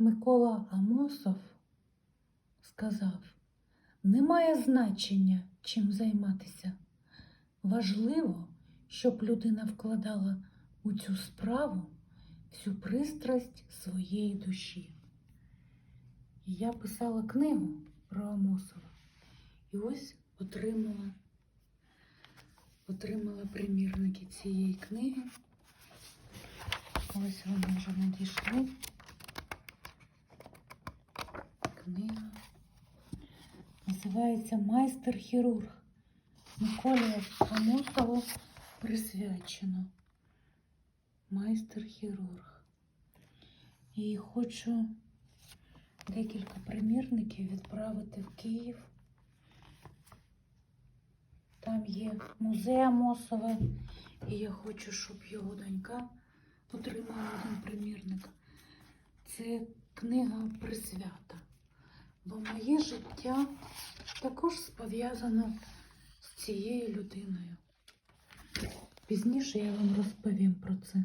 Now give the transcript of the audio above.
Микола Амосов сказав, немає значення, чим займатися. Важливо, щоб людина вкладала у цю справу всю пристрасть своєї душі. Я писала книгу про Амосова і ось отримала, отримала примірники цієї книги. Ось вони вже надійшли. Книга називається Майстер-хірург. Миколі Амосову присвячено. Майстер-хірург. І хочу декілька примірників відправити в Київ. Там є музей Амосова, і я хочу, щоб його донька отримала один примірник. Це книга присвята. Бо моє життя також пов'язано з цією людиною. Пізніше я вам розповім про це.